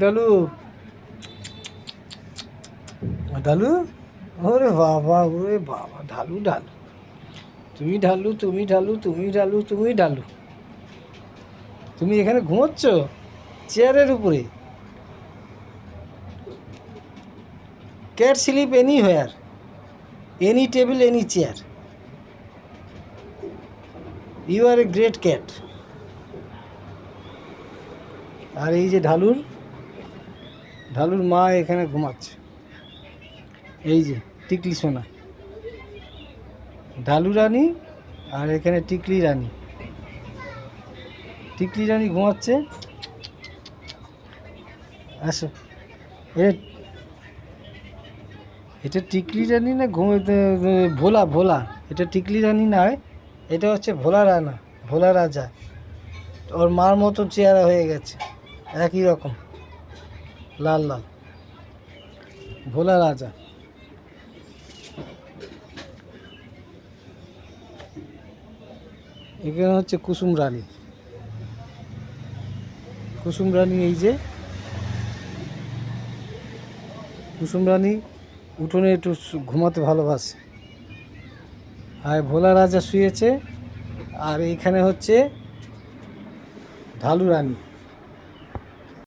ডালু ডালু ওরে বাবা ওরে বাবা, ঢালু ঢালু। তুমি ঢালু তুমি ঢালু তুমি ঢালু তুমি ঢালু। তুমি এখানে ঘুমোচ্ছ? চেয়ারের উপরে। Cat sleep anywhere any table any chair you are a great cat আর এই যে ঢালুর ঢালুর মা এখানে ঘুমাচ্ছে। এই যে, টিকলি সোনা। ঢালু রানী আর এখানে টিকলি রানী। টিকলি রানী ঘুমাচ্ছে। আসো। এ, এটা টিকলি রানী না ঘুমোতে ভোলা ভোলা। এটা টিকলি রানী নয় এটা হচ্ছে ভোলা রানা, ভোলা রাজা। ওর মার মতো চেহারা হয়ে গেছে। একই রকম। লাল লাল। ভোলা রাজা। এখানে হচ্ছে কুসুম রানী। কুসুম রানী এই যে, কুসুম রানী উঠোনে একটু ঘুমাতে ভালোবাসে। আর ভোলা রাজা শুয়েছে, আর এইখানে হচ্ছে ঢালু রানী।